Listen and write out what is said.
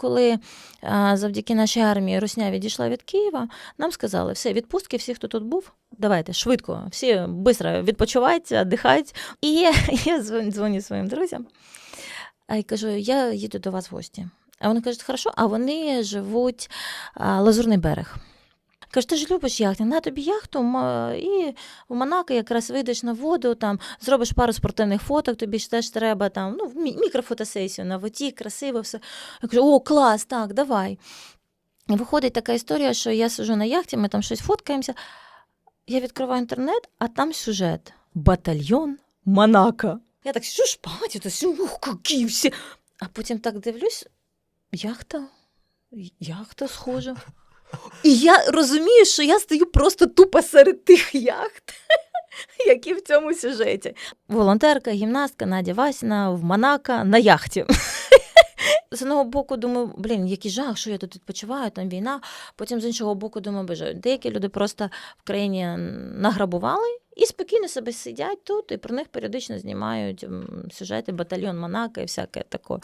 коли а, завдяки нашій армії Русня відійшла від Києва, нам сказали, все, відпустки, всі, хто тут був, давайте швидко, всі швидко відпочивайте, дихайте. І я дзвоню, своїм друзям і кажу, я їду до вас в гості. А вони кажуть, хорошо, а вони живуть Лазурний берег. Каже, ти ж любиш яхти, на тобі яхту, і в Монако якраз вийдеш на воду, там зробиш пару спортивних фоток, тобі ж теж треба там, ну, мікрофотосесію на воді, красиво все. Я кажу, о, клас, так, давай. І виходить така історія, що я сижу на яхті, ми там щось фоткаємося. Я відкриваю інтернет, а там сюжет: Батальйон Монако. Я так сижу, шпаті, то ух, які всі. А потім так дивлюсь, яхта, яхта схожа. І я розумію, що я стою просто тупо серед тих яхт, які в цьому сюжеті. Волонтерка, гімнастка Надя Васіна в Монако на яхті. З одного боку, думаю, блін, який жах, що я тут відпочиваю, там війна. Потім з іншого боку, думаю, боже, деякі люди просто в країні награбували і спокійно себе сидять тут, і про них періодично знімають сюжети батальйон Монако і всяке таке.